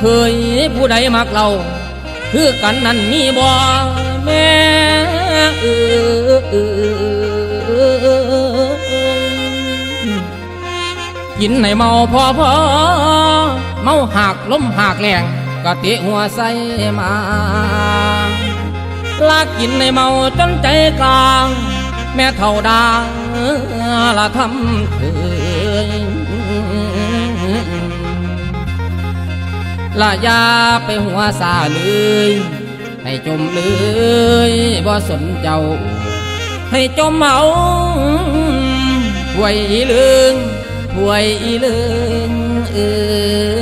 เคยผู้ใดมักเรา คือกันนั้นมีบ่แม่เออกินให้เมาพอพอเมาหักล้มหักแรงกะเตะหัวใส่มาลากกินในเมาจนใจกลาง แม่เท่าดางละทำเคย ละยาไปหัวซาเลยให้จมเลยบ่สนเจ้า ให้จมเอาหวยอีเลืองหวยอีเลืองเออ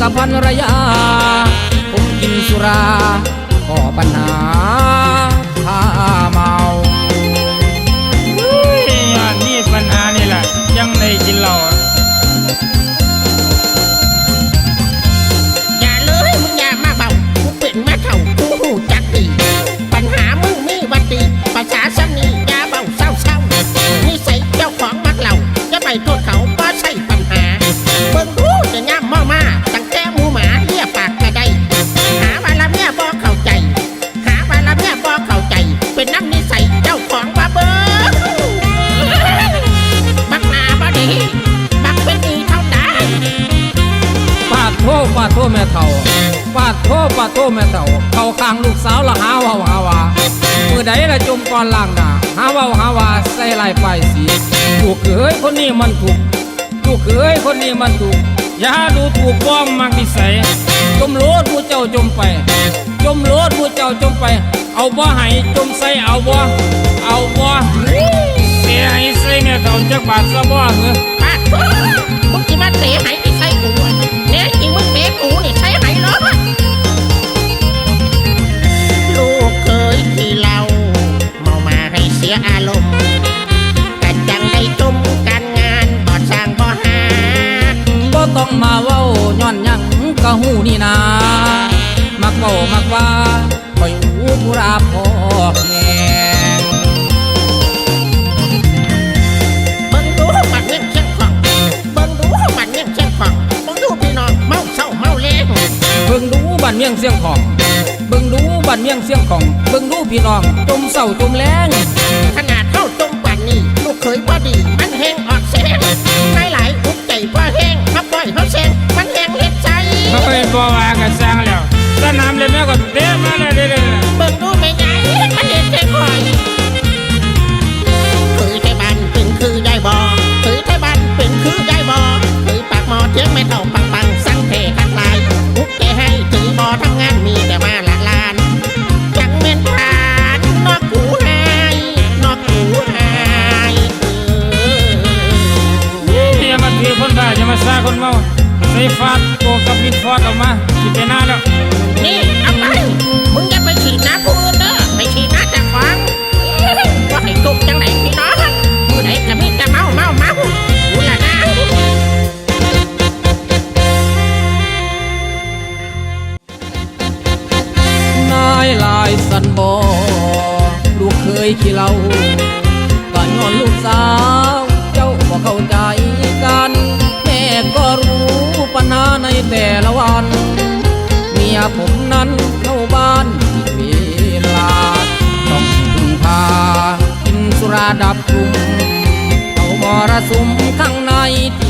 กับภรรยาผมกินสุราก็ปัญหา ม่เฒ่าปาดโทปาดโทแม่เฒ่า เข้าข้างลูกสาวละหาว่าหาว่ามือใดละจมก่อนล่างหน้าหาว่าหาว่าใส่ลายป้ายสีลูกเขยคนนี้มันถูกลูกเขยคนนี้มันถูกอย่าดูถูกบ่มักนิสัยจมโลดผู้เจ้าจมไป จมโลดผู้เจ้าจมไป เอาบ่ให้จมใส่เอาบ่เอาบ่เสียให้ใส่แม่เท่าจักบาทซะบ่เหรอ นี่นา มักเว้ามักว่าคอยอูผู้ราพอแงเบิ่งดูบัดเงี้ยเชียงของเบิ่งดูบัดเงี้ยเชียงของเบิ่งดูพี่น้องเมาเศร้าเมาแรงเบิ่งดูบ้านเมียงเสียงของ เบิ่งดูบ้านเมียงเสียงของ เบิ่งดูพี่น้องจมเศร้าจมแรงขนาดเข้าจมกว่านี้ลูกเคยบ่ดีมันแห้งออกแสงหลายห บ่ว่ากันสร้างแล้วสนามเลยแม่ก็เตะมาแล้วเด้อเบิ่งดูแม่ใหญ่มันเห็นใจคอยคือไทยบ้านเป็นคือยายบอคือไทยบ้านเป็นคือยายบอคือปากหมอเทียงไม่เท่าปังปังสั่งเทขัดลายอุกแกให้ถือบอทำงานมีแต่มาละลานจังเม่นผ่านนอกกูหายนอกกูหายเออๆอย่ามาถือคนบ้าอย่ามาซ่าคนเมาใส่ฟาดโกกับ มิดฟอดออกมาสิไปหน้าแล้วนี่เอาไป มึงอย่าไปฉีดน้ำผู้อื่นเด้อไปฉีดน้ำจากขวางว่าให้จุกจังไหนพี่น้องมือไหนจะมีแต่เมาเมาเมากูละนะนายลายสันบอลูกเคยขี้เหล่าก็ย้อนลูกสาว เจ้าบ่เข้าใจกัน แม่ก็รู้ปัญหาในแต่ละวันเมีย ผมนั้นเข้าบ้านผิดเวลาต้องพึ่งพากินสุราดับกลุ่มเอามรสุมข้างในที่